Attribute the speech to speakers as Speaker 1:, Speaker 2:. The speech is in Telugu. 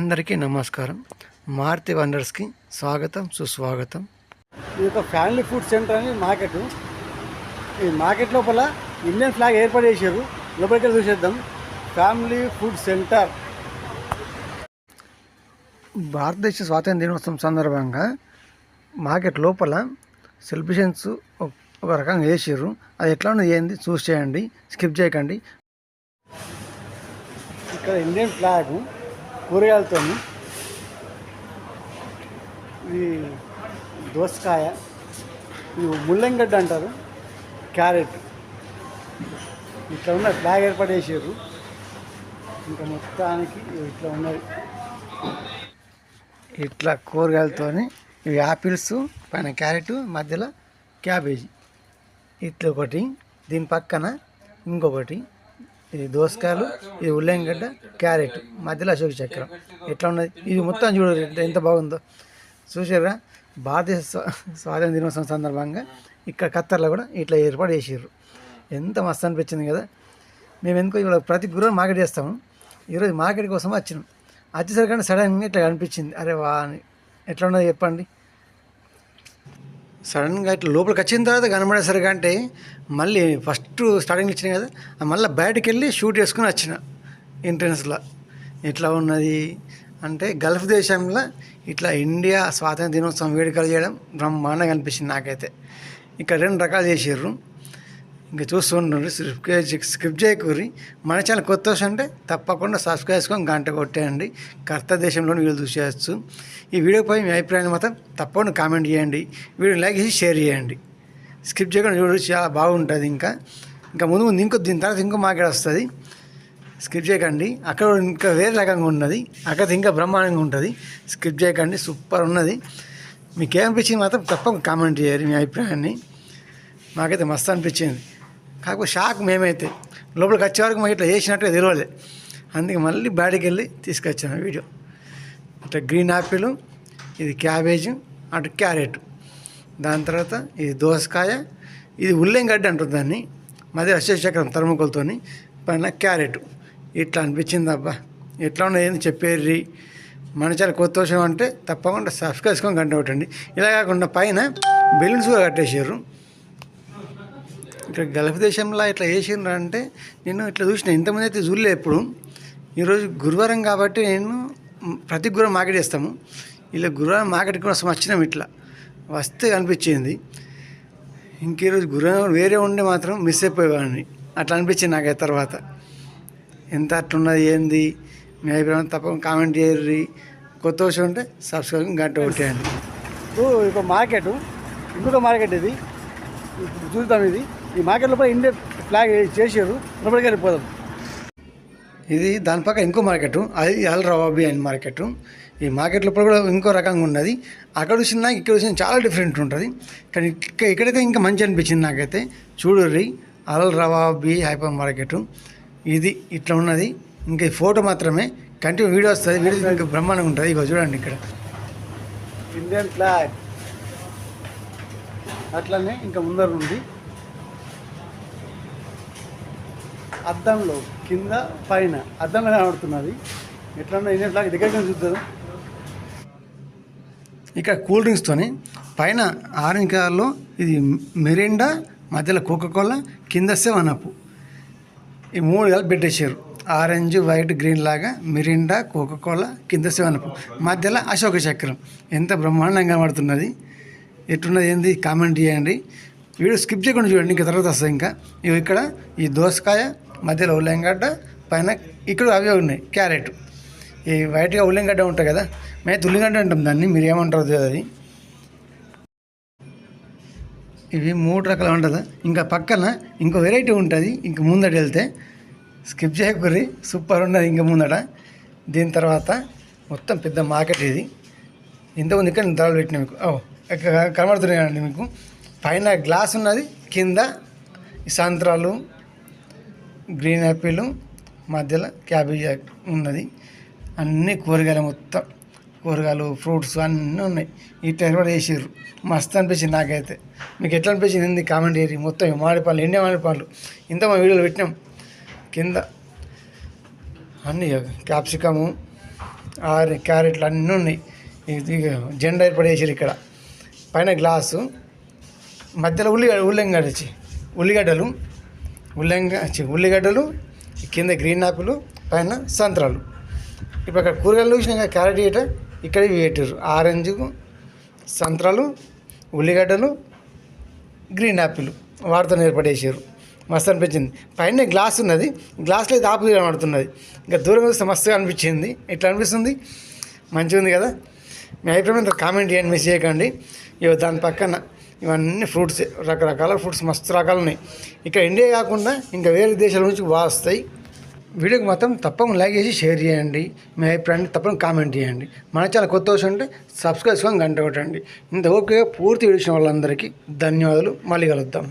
Speaker 1: అందరికీ నమస్కారం. మారుతి వండర్స్కి స్వాగతం సుస్వాగతం.
Speaker 2: ఇది ఒక ఫ్యామిలీ ఫుడ్ సెంటర్ అని మార్కెట్. ఈ మార్కెట్ లోపల ఇండియన్ ఫ్లాగ్ ఏర్పాటు చేశారు. లోపలికి చూసేద్దాం. Family food center.
Speaker 1: భారతదేశ స్వాతంత్ర దినోత్సవం సందర్భంగా మార్కెట్ లోపల సెలిబ్రేషన్స్ ఒక రకంగా వేసారు అది ఎట్లా ఉన్నది ఏంది చూసి చేయండి. స్కిప్ చేయకండి.
Speaker 2: ఇక్కడ ఇండియన్ ఫ్లాగ్ కూరగాయలతో ఇది దోసకాయ ఇది ముల్లంగడ్డ అంటారు క్యారెట్. ఇట్లా ఉన్న బ్యాగ్ ఏర్పాటు ఇంకా మొత్తానికి ఇట్లా ఉన్నది.
Speaker 1: ఇట్లా కూరగాయలతోని ఇవి యాపిల్స్ పైన క్యారెట్ మధ్యలో క్యాబేజీ. ఇట్లా ఒకటి దీని పక్కన ఇంకొకటి. ఇది దోసకాయలు ఇది ఉల్లంగడ్డ క్యారెట్ మధ్యలో అశోక చక్రం. ఎట్లా ఉన్నది? ఇది మొత్తం చూడరు ఎంత- ఎంత బాగుందో. చూసారా భారతదేశ స్వా- స్వాతంత్ర దినోత్సవం సందర్భంగా ఇక్కడ ఖత్తర్లో కూడా ఇట్లా ఏర్పాటు చేసారు ఎంత మస్తు అనిపించింది కదా. మేము ఎందుకో ఇవాళ ప్రతి గురువు మార్కెట్ చేస్తాము. ఈరోజు మార్కెట్ కోసం వచ్చినాం. వచ్చేసరికి సడన్గా ఇట్లా అనిపించింది అరే వా అని ఎట్లా ఉన్నది చెప్పండి? సడన్గా ఇట్లా లోపలికి వచ్చిన తర్వాత కనబడేసరికి అంటే మళ్ళీ ఫస్ట్ స్టార్టింగ్ ఇచ్చినాయి కదా మళ్ళీ బయటకు వెళ్ళి షూట్ చేసుకుని వచ్చిన ఎంట్రన్స్లో. ఇట్లా ఉన్నది అంటే గల్ఫ్ దేశంలో ఇట్లా ఇండియా స్వాతంత్ర దినోత్సవం వేడుకలు చేయడం బ్రహ్మాండంగా అనిపించింది నాకైతే. ఇక్కడ రెండు రకాలు చేసారు ఇంకా చూస్తుండ్రు స్క్రిప్ట్ స్క్రిప్ట్ చేయకూరి. మన ఛానల్ కొత్త వస్తే అంటే తప్పకుండా సబ్స్క్రైబ్ చేసుకొని గంట కొట్టేయండి. కర్త దేశంలోని వీడియో చూసేయచ్చు ఈ వీడియోపై మీ అభిప్రాయాన్ని మాత్రం తప్పకుండా కామెంట్ చేయండి. వీడియో లైక్ చేసి షేర్ చేయండి. స్క్రిప్ట్ చేయకుండా చూడు చాలా బాగుంటుంది ఇంకా. ఇంకా ముందు ముందు ఇంకో దీని తర్వాత ఇంకో మార్కెట్ వస్తుంది. స్కిప్ చేయకండి. అక్కడ ఇంకా వేరే రకంగా ఉన్నది. అక్కడ ఇంకా బ్రహ్మాండంగా ఉంటుంది. స్కిప్ చేయకండి. సూపర్ ఉన్నది. మీకు ఏమనిపించింది మాత్రం తప్పకుండా కామెంట్ చేయాలి మీ అభిప్రాయాన్ని. మాకైతే మస్తు అనిపించింది. కాకపోతే షాక్ మేమైతే. లోపలికి వచ్చే వరకు మాకు ఇట్లా చేసినట్టుగా తెలియలే అందుకే మళ్ళీ బయటకు వెళ్ళి తీసుకొచ్చాను వీడియో. ఇట్లా గ్రీన్ యాపిల్ ఇది క్యాబేజ్ అటు క్యారెట్. దాని తర్వాత ఇది దోసకాయ ఇది ఉల్లెంగడ్డ అంటుంది దాన్ని. మధ్య అశేషచక్రం తరుముకలతోని పైన క్యారెట్. ఇట్లా అనిపించింది అబ్బా. ఎట్లా ఉన్నది ఏంది చెప్పేర్రి. మన చాలా కొత్త విషయం అంటే తప్పకుండా సబ్స్క్రైబ్ చేసుకొని గంట కొట్టండి. ఇలా కాకుండా పైన బెలూన్స్ కూడా కట్టేసారు ఇక్కడ గల్ఫ్ దేశంలో ఇట్లా వేసిండ్రా అంటే నేను ఇట్లా చూసిన ఇంతమంది అయితే చూడలే ఎప్పుడు. ఈరోజు గురువారం కాబట్టి నేను ప్రతి గురువారం మార్కెట్ చేస్తాము. ఇలా గురువారం మార్కెట్ కోసం వచ్చినాం ఇట్లా. వస్తే అనిపించింది. ఇంక ఈరోజు గురువారం వేరే ఉండే మాత్రం మిస్ అయిపోయేవాడిని. అట్లా అనిపించింది నాకు తర్వాత. ఎంత అట్లున్నది ఏంది? మీ అభిప్రాయం తప్పకుండా కామెంట్ చేయర్రి. కొత్త విషయం ఉంటే సబ్స్క్రైబ్ గంట కొట్టేయండి.
Speaker 2: ఇప్పుడు ఒక మార్కెట్ ఇంకొక మార్కెట్ ఇది. చూద్దాం ఇది. ఈ మార్కెట్ లోపల ఇండియన్ ఫ్లాగ్ చేసారు లోపలికి వెళ్ళిపోదాం.
Speaker 1: ఇది దాని పక్క ఇంకో మార్కెట్ అది అల్ రవాబీ అని మార్కెట్. ఈ మార్కెట్ లోపల కూడా ఇంకో రకంగా ఉన్నది. అక్కడ చూసిన ఇక్కడ చూసిన చాలా డిఫరెంట్ ఉంటుంది. కానీ ఇక్క ఇక్కడైతే ఇంకా మంచి అనిపించింది నాకైతే. చూడుర్రి అల్ రవాబీ హైపర్ మార్కెట్. ఇది ఇట్లా ఉన్నది. ఇంకా ఈ ఫోటో మాత్రమే. కంటిన్యూ వీడియో వస్తుంది. వీడియో ఇంకా బ్రహ్మాండంగా ఉంటుంది. ఇగో చూడండి ఇక్కడ.
Speaker 2: Indian flag. అట్లనే ఇంకా ముందర ఉంది అద్దంలో కింద పైన. అద్దంలో కనబడుతున్నది. ఎట్లా ఇన్నట్లాగా దగ్గర చూద్దాం.
Speaker 1: ఇక్కడ కూల్ డ్రింక్స్తోని పైన ఆరెంజ్ కలర్లో ఇది మెరిండా మధ్యలో కోకోకోలా కింద సెవెన్ అప్ ఈ మూడు కలిపి పెట్టేశారు. ఆరెంజ్ వైట్ గ్రీన్ లాగా మిరిండా కోకోకోలా కింద సెవెన్ అప్ మధ్యలో అశోక చక్రం. ఎంత బ్రహ్మాండంగా కనబడుతున్నది. ఎట్టున్నది ఏంది? కామెంట్ చేయండి. వీడియో స్కిప్ చేయకుండా చూడండి. ఇంకా తర్వాత వస్తుంది ఇంకా. ఇక్కడ ఈ దోసకాయ మధ్యలో ఉల్లంగడ్డ పైన ఇక్కడ అవే ఉన్నాయి క్యారెట్. ఈ వైట్గా ఉల్లంగడ్డ ఉంటుంది కదా మేము ఉల్లిగడ్డ అంటాం దాన్ని మీరు ఏమంటారు అది. ఇవి మూడు రకాల ఉంటుందా. ఇంకా పక్కన ఇంకో వెరైటీ ఉంటుంది ఇంక ముందట వెళ్తే స్కిప్ చేయకూరి సూపర్ ఉన్నది ఇంకా ముందట. దీని తర్వాత మొత్తం పెద్ద మార్కెట్ ఇది. ఇంతకుముందు ఇక్కడ ధరలు పెట్టిన మీకు. ఓ కనబడుతున్నాయండి మీకు. పైన గ్లాస్ ఉన్నది కింద సాయంత్రాలు సంత్రాలు గ్రీన్ యాపిల్ మధ్యలో క్యాబేజీ ఉన్నది. అన్ని కూరగాయలు మొత్తం కూరగాయలు ఫ్రూట్స్ అన్నీ ఉన్నాయి. ఈ టైం కూడా వేసారు మస్తు అనిపించింది నాకైతే. మీకు ఎట్లా అనిపించింది? ఏంది? కామెంట్ చేయరు మొత్తం ఈ మామిడి పళ్ళు ఎండే మామిడి ఇంత మా వీడియోలో పెట్టినాం. కింద అన్ని క్యాప్సికము ఆరు క్యారెట్లు అన్నీ ఉన్నాయి. ఇది జెండా ఏర్పాటు ఇక్కడ. పైన గ్లాసు మధ్యలో ఉల్లిగడ్డ ఉల్లిగడ్డ వచ్చి ఉల్లిగడ్డలు ఉల్లంగా ఉల్లిగడ్డలు కింద గ్రీన్ ఆకులు పైన సంత్రాలు. ఇప్పుడు అక్కడ కూరగాయలు చూసినాక క్యారెట్ ఇట ఇక్కడ ఇవి పెట్టారు ఆరెంజ్ సంత్రాలు ఉల్లిగడ్డలు గ్రీన్ యాపిల్ వాటితో ఏర్పడేసారు మస్తు అనిపించింది. పైన గ్లాస్ ఉన్నది. గ్లాస్లో అయితే ఆపిల్ కనబడుతున్నది. ఇంకా దూరం చూస్తే మస్తుగా అనిపించింది. ఇట్లా అనిపిస్తుంది? మంచిగా ఉంది కదా? మీ అభిప్రాయం కామెంట్ చేయండి మిస్ చేయకండి. ఇవి దాని పక్కన ఇవన్నీ ఫ్రూట్స్ రకరకాల ఫ్రూట్స్ మస్తు రకాలు ఉన్నాయి. ఇక్కడ ఇండియా కాకుండా ఇంకా వేరే దేశాల నుంచి బాగా వస్తాయి. వీడియోకి మాత్రం తప్పకుండా లైక్ చేసి షేర్ చేయండి. మీ అభిప్రాయాన్ని తప్పకుండా కామెంట్ చేయండి. మన ఛానల్ కొత్త వచ్చి ఉంటే సబ్స్క్రైబ్ చేసుకొని గంట కొట్టండి. ఇంత ఓకే పూర్తి వీడియో వాళ్ళందరికీ ధన్యవాదాలు. మళ్ళీ కలుద్దాం.